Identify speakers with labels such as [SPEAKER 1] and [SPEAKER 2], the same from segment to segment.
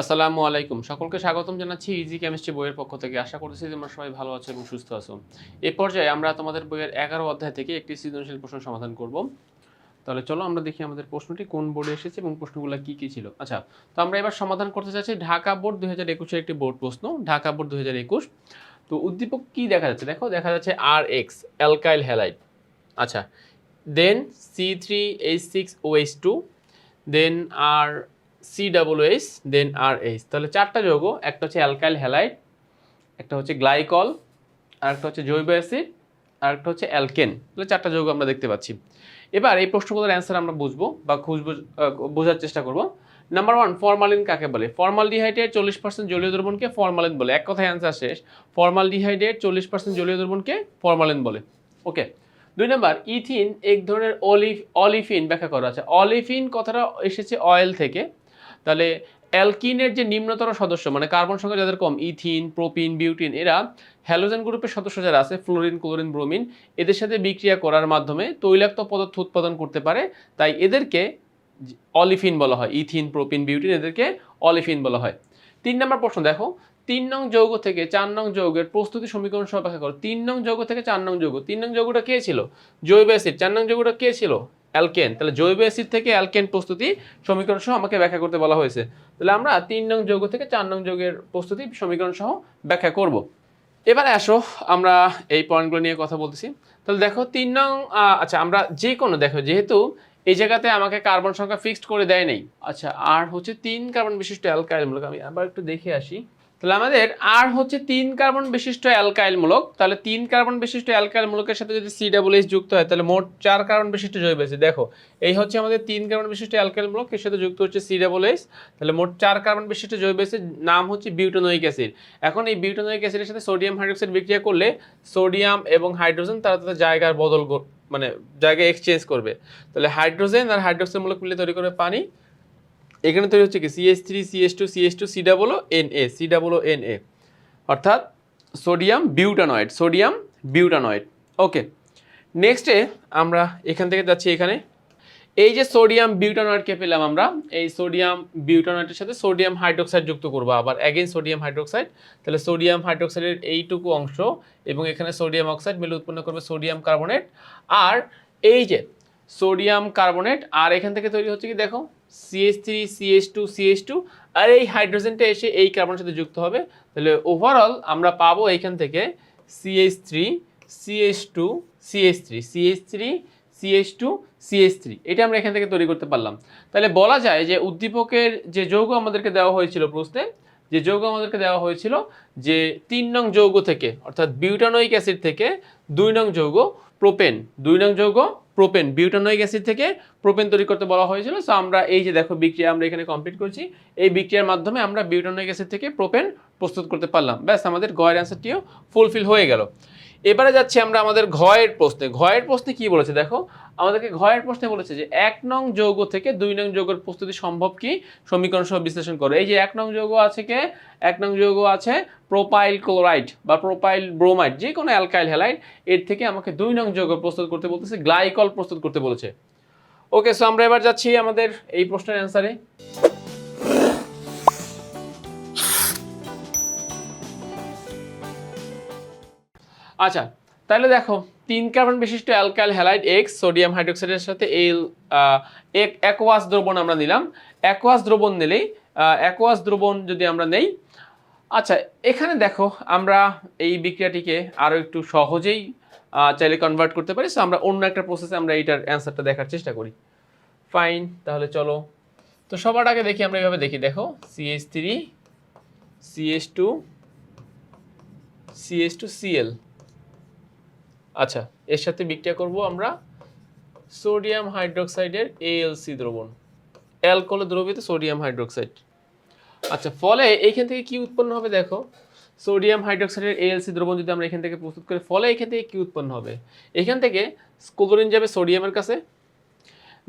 [SPEAKER 1] আসসালামু আলাইকুম। সকলকে স্বাগতম জানাচ্ছি ইজি কেমিস্ট্রি বইয়ের পক্ষ থেকে। আশা করতেছি তোমরা সবাই ভালো আছো এবং সুস্থ আছো। এ পর্যায়ে আমরা তোমাদের বইয়ের এগারো অধ্যায় থেকে একটি সৃজনশীল প্রশ্ন সমাধান করব। তাহলে চলো আমরা দেখি আমাদের প্রশ্নটি কোন বোর্ডে এসেছে এবং প্রশ্নগুলো কি কি ছিল। আচ্ছা তো আমরা এবার সমাধান করতে চাচ্ছি ঢাকা বোর্ড দু হাজার একুশের একটি বোর্ড প্রশ্ন, ঢাকা বোর্ড দু হাজার একুশ। তো উদ্দীপক কি দেখা যাচ্ছে? দেখো, দেখা যাচ্ছে আর এক্স অ্যালকাইল হ্যালাইড। আচ্ছা then C three H six O H two then R C double H then R H তাহলে চারটা যৌগ, একটা হচ্ছে অ্যালকাইল হ্যালাইড, একটা হচ্ছে গ্লাইকল, আর একটা হচ্ছে জৈব অ্যাসিড, আর একটা হচ্ছে অ্যালকেন। তাহলে চারটা যৌগ আমরা দেখতে পাচ্ছি। এবার এই প্রশ্নগুলোর অ্যান্সার আমরা বুঝব বা খুঁজবো বোঝার চেষ্টা করব। নাম্বার ওয়ান ফরমালিন কাকে বলে? ফরমালডিহাইডের চল্লিশ পার্সেন্ট জলীয় দ্রবণকে ফরমালিন বলে। এক কথায় অ্যান্সার শেষ। ফরমালডিহাইডের চল্লিশ পার্সেন্ট জলীয় দ্রবণকে ফরমালিন বলে। ওকে। দুই নাম্বার, ইথিন, এক ধরনের অলিভ অলিফিন ব্যাখ্যা করা আছে। অলিফিন কথাটা এসেছে অয়েল থেকে। তাহলে অ্যালকিনের যে নিম্নতর সদস্য মানে কার্বন সংখ্যা যাদের কম, ইথিন, প্রোপিন, বিউটিন, এরা হ্যালোজেন গ্রুপের সদস্য যারা আছে, ফ্লোরিন, ক্লোরিন, ব্রোমিন, এদের সাথে বিক্রিয়া করার মাধ্যমে তৈলাক্ত পদার্থ উৎপাদন করতে পারে। তাই এদেরকে অলিফিন বলা হয়, ইথিন, প্রোপিন, বিউটিন, এদেরকে অলিফিন বলা হয়। তিন নম্বর প্রশ্ন, দেখো, তিন নং যৌগ থেকে চার নং যৌগের প্রস্তুতি সমীকরণ সহ ব্যাখ্যা করো। তিন নং যৌগ থেকে চার নং যৌগ, তিন নং যৌগটা কে ছিল? জৈব অ্যাসিড, চার নং যৌগটা কে ছিল? অ্যালকেন। তাহলে জৈব অ্যাসিড থেকে অ্যালকেন প্রস্তুতি সমীকরণ সহ আমাকে ব্যাখ্যা করতে বলা হয়েছে। তাহলে আমরা তিন নং যৌগ থেকে চার নং যৌগের প্রস্তুতি সমীকরণ সহ ব্যাখ্যা করব। এবারে আসো, আমরা এই পয়েন্টগুলো নিয়ে কথা বলতেছি। তাহলে দেখো, তিন নং আচ্ছা আমরা যে কোনো, দেখো, যেহেতু এই জায়গাতে আমাকে কার্বন সংখ্যা ফিক্সড করে দেয় নেই। আচ্ছা আর হচ্ছে তিন কার্বন বিশিষ্ট অ্যালকাইল মূলক আমি আবার একটু দেখে আসি। তাহলে আমাদের আর হচ্ছে তিন কার্বন বিশিষ্ট অ্যালকাইল মূলক তাহলে তিন কার্বন বিশিষ্ট অ্যালকাইল মূলকের সাথে যদি সি ডাবল এইচ যুক্ত হয়, তাহলে মোট চার কার্বন বিশিষ্ট জৈব অ্যাসিড। দেখো, এই হচ্ছে আমাদের তিন কার্বন বিশিষ্ট অ্যালকাইল মূলক এর সাথে যুক্ত হচ্ছে সি ডাবল এইচ তাহলে মোট চার কার্বন বিশিষ্ট জৈব অ্যাসিড, নাম হচ্ছে বিউটানোইক অ্যাসিড। এখন এই বিউটানোইক অ্যাসিডের সাথে সোডিয়াম হাইড্রোক্সাইড বিক্রিয়া করলে সোডিয়াম এবং হাইড্রোজেন তারা তাদের জায়গার বদল মানে জায়গায় এক্সচেঞ্জ করবে। তাহলে হাইড্রোজেন আর হাইড্রোক্সাইড মূলক মিলে তৈরি করবে পানি এখানে তৈরি হচ্ছে কি? CS three CS two CS two C double N A C double N A অর্থাৎ সোডিয়াম বিউটানয়েড সোডিয়াম বিউটানয়েড। ওকে, নেক্সটে আমরা এখান থেকে যাচ্ছি এখানে। এই যে সোডিয়াম বিউটানয়েডকে পেলাম আমরা, এই সোডিয়াম বিউটানয়েডের সাথে সোডিয়াম হাইড্রোক্সাইড যুক্ত করব। আবার অ্যাগেন সোডিয়াম হাইড্রোক্সাইড, তাহলে সোডিয়াম হাইড্রোক্সাইডের এইটুকু অংশ এবং এখানে সোডিয়াম অক্সাইড মিলে উৎপন্ন করবে সোডিয়াম কার্বনেট। আর এই যে সোডিয়াম কার্বনেট, আর এখান থেকে তৈরি হচ্ছে কি? দেখো CS three CS two CS two আর এই হাইড্রোজেনটা এসে এই কার্বনের সাথে যুক্ত হবে। তাহলে ওভারঅল আমরা পাবো এইখান থেকে CS three CS two CS three CS three CS two CS three এটা আমরা এখান থেকে তৈরি করতে পারলাম। তাহলে বলা যায় যে উদ্দীপকের যে যৌগ আমাদেরকে দেওয়া হয়েছিল প্রশ্নে, যে যৌগ আমাদেরকে দেওয়া হয়েছিল যে তিন নং যৌগ থেকে, অর্থাৎ বিউটানোইক অ্যাসিড থেকে দুই নং যৌগ প্রোপেন, দুই নং যৌগ প্রোপেন বিউটানোইক অ্যাসিড থেকে প্রোপেন তৈরি করতে বলা হয়েছিল। সো আমরা এই যে দেখো বিক্রিয়া আমরা এখানে কমপ্লিট করছি। এই বিক্রিয়ার মাধ্যমে আমরা বিউটানোইক অ্যাসিড থেকে প্রোপেন প্রস্তুত করতে পারলাম। ব্যাস, আমাদের গয়ের অ্যান্সারটিও ফুলফিল হয়ে গেল। এবারে যাচ্ছি আমরা আমাদের ঘয়ের প্রশ্নে। ঘয়ের প্রশ্নে কি বলেছে দেখো? আমাদেরকে ঘয়ের প্রশ্নে বলেছে যে এক নং যৌগ থেকে দুই নং যৌগের প্রস্তুতি সম্ভব কি? সমীকরণ সহ বিশ্লেষণ করো। এই যে এক নং যৌগ আছে কে? এক নং যৌগ আছে প্রোপাইল ক্লোরাইড বা প্রোপাইল ব্রোমাইড যে কোনো অ্যালকাইল হ্যালাইড এর থেকে আমাকে দুই নং যৌগ প্রস্তুত করতে বলতেছে গ্লাইকল প্রস্তুত করতে বলেছে। ওকে সো আমরা এবার যাচ্ছি আমাদের এই প্রশ্নের অ্যান্সারে আচ্ছা তাহলে দেখো তিন কার্বন বিশিষ্ট অ্যালকাইল হ্যালাইড এক্স সোডিয়াম হাইড্রোক্সাইডের সাথে এল অ্যাকোয়াস দ্রবণ আমরা নিলাম। অ্যাকোয়াস দ্রবণ নিলেই অ্যাকোয়াস দ্রবণ যদি আমরা নেই আচ্ছা এখানে দেখো আমরা এই বিক্রিয়াটিকে আরও একটু সহজেই চাইলে কনভার্ট করতে পারি। সো আমরা অন্য একটা প্রসেসে আমরা এইটার অ্যান্সারটা দেখার চেষ্টা করি। ফাইন তাহলে চলো। তো সবার আগে দেখি আমরা এইভাবে দেখি। দেখো CS three CS two CS two CL আচ্ছা এর সাথে বিক্রিয়া করব আমরা সোডিয়াম হাইড্রোক্সাইডের এএলসি দ্রবণ। অ্যালকোহল দ্রবিত সোডিয়াম হাইড্রোক্সাইড। আচ্ছা ফলে এইখান থেকে কি উৎপন্ন হবে দেখো? সোডিয়াম হাইড্রোক্সাইডের এএলসি দ্রবণ যদি আমরা এখান থেকে প্রস্তুত করি, ফলে এখান থেকে কি উৎপন্ন হবে? এখান থেকে ক্লোরিন যাবে সোডিয়ামের কাছে।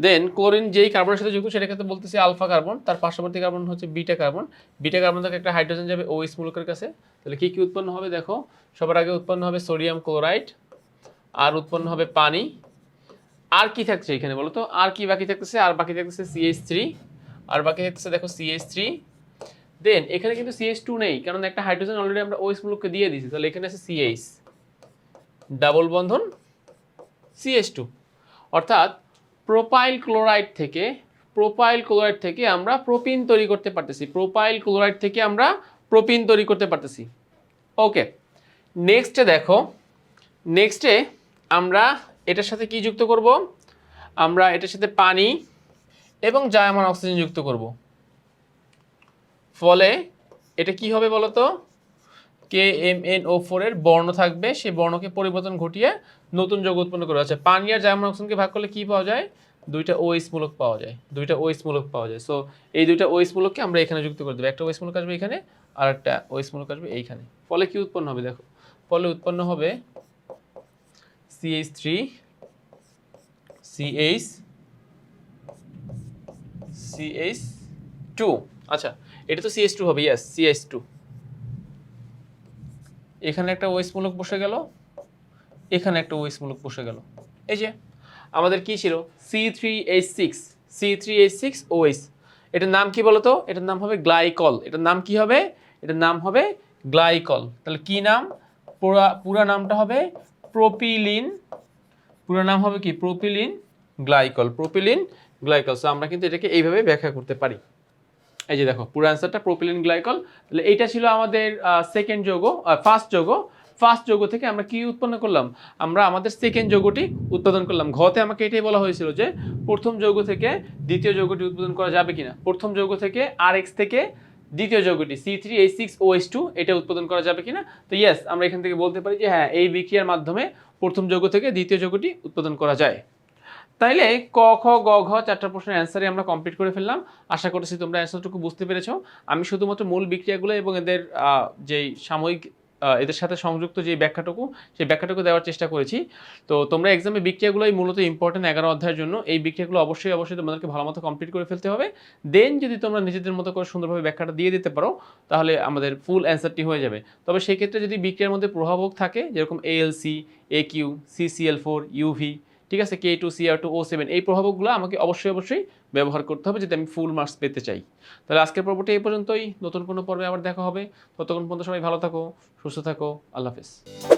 [SPEAKER 1] দেন ক্লোরিন যেই কার্বনের সাথে যুক্ত সেটা ক্ষেত্রে বলতেছি আলফা কার্বন তার পার্শ্ববর্তী কার্বন হচ্ছে বিটা কার্বন বিটা কার্বন থেকে একটা হাইড্রোজেন যাবে ওএস মূলকের কাছে। তাহলে কি কি উৎপন্ন হবে দেখো? সবার আগে উৎপন্ন হবে সোডিয়াম ক্লোরাইড। আর উৎপন্ন হবে পানি। আর কি থাকছে এখানে বলো তো? আর কি বাকি থাকতেছে? আর বাকি থাকতেছে সিএইচ থ্রি আর বাকি থাকতেছে দেখো সিএইচ থ্রি দেন এখানে কিন্তু সিএইচ টু নেই, কারণ একটা হাইড্রোজেন অলরেডি আমরা ওএস মূলককে দিয়ে দিয়েছি, তাহলে এখানে আছে সিএইচ ডাবল বন্ধন সিএইচ টু অর্থাৎ প্রোপাইল ক্লোরাইড থেকে প্রোপাইল ক্লোরাইড থেকে আমরা প্রোপিন তৈরি করতে পারতেছি। প্রোপাইল ক্লোরাইড থেকে আমরা প্রোপিন তৈরি করতে পারতেছি। ওকে নেক্সটে দেখো নেক্সটে আমরা এটার সাথে কি যুক্ত করব? আমরা এটার সাথে পানি এবং জায়মান অক্সিজেন যুক্ত করব। ফলে এটা কি হবে বলতো? কে এম এন ও ফোরের বর্ণ থাকবে, সেই বর্ণকে পরিবর্তন ঘটিয়ে নতুন যৌগ উৎপন্ন করা আচ্ছা পানি আর জায়মান অক্সিজেনকে ভাগ করলে কি পাওয়া যায়? দুইটা ওএস মূলক পাওয়া যায়। দুইটা ওএস মূলক পাওয়া যায়। সো এই দুইটা ওএস মূলককে আমরা এখানে যুক্ত করে দেবো। একটা ওএস মূলক আসবে এখানে আর একটা ওএস মূলক আসবে এইখানে। ফলে কি উৎপন্ন হবে দেখো? ফলে উৎপন্ন হবে CH three CH CH two আচ্ছা এটা তো সিএইচ টু হবে ইয়েস সিএইচ টু এখানে একটা ওয়েস মূলক বসে গেল, এখানে একটা ওয়েস মূলক বসে গেল। এই যে, আমাদের কি ছিল? C three H six C three H six এটার নাম কি বলতো? এটার নাম হবে গ্লাইকল। এটার নাম কি হবে? এটার নাম হবে গ্লাইকল। তাহলে কি নাম? পুরা পুরা নামটা হবে প্রোপিলিন, পুরো নাম হবে কি? Propylene glycol. Propylene glycol. So আমরা কিন্তু এটাকে এইভাবে ব্যাখ্যা করতে পারি। এই যে দেখো, পুরো অ্যান্সারটা প্রোপিলিন গ্লাইকল। তাহলে এইটা ছিল আমাদের সেকেন্ড যৌগ ফার্স্ট যৌগ ফার্স্ট যৌগ থেকে আমরা কি উৎপন্ন করলাম? আমরা আমাদের সেকেন্ড যৌগটি উৎপাদন করলাম। ঘতে আমাকে এটাই বলা হয়েছিল যে, প্রথম যৌগ থেকে দ্বিতীয় যৌগটি উৎপাদন করা যাবে কিনা? প্রথম যৌগ থেকে আর এক্স থেকে দ্বিতীয় যৌগটি C three H six O two এটা উৎপাদন করা যাবে কিনা? তো ইয়েস আমরা এখান থেকে বলতে পারি যে হ্যাঁ এই বিক্রিয়ার মাধ্যমে প্রথম যৌগ থেকে দ্বিতীয় যৌগটি উৎপাদন করা যায়। তাইলে ক, খ, গ, ঘ চারটা প্রশ্নের অ্যান্সারই আমরা কমপ্লিট করে ফেললাম। আশা করছি তোমরা অ্যান্সারটুকু বুঝতে পেরেছ। আমি শুধুমাত্র মূল বিক্রিয়াগুলো এবং এদের যেই সাময়িক এদের সাথে সংযুক্ত যে ব্যাখ্যাটুকু, সেই ব্যাখ্যাটুকু দেওয়ার চেষ্টা করেছি। তো তোমরা এক্সামে বিক্রিয়াগুলোই মূলত ইম্পর্টেন্ট এগারো অধ্যায়ের জন্য। এই বিক্রিয়াগুলো অবশ্যই অবশ্যই তোমাদেরকে ভালো মতো কমপ্লিট করে ফেলতে হবে। দেন যদি তোমরা নিজেদের মতো করে সুন্দরভাবে ব্যাখ্যাটা দিয়ে দিতে পারো, তাহলে আমাদের ফুল অ্যান্সারটি হয়ে যাবে। তবে সেক্ষেত্রে যদি বিক্রিয়ার মধ্যে প্রভাবক থাকে, যেরকম ALC A Q CCL four UV ঠিক আছে K two CR two O seven এই প্রভাবকগুলো আমাকে অবশ্যই অবশ্যই ব্যবহার করতে হবে যদি আমি ফুল মার্কস পেতে চাই। তাহলে আজকের পর্বটি এই পর্যন্তই। নতুন কোনো পর্বে আবার দেখা হবে। ততক্ষণ পর্যন্ত সবাই ভালো থাকো, সুস্থ থাকো। আল্লাহ হাফেজ।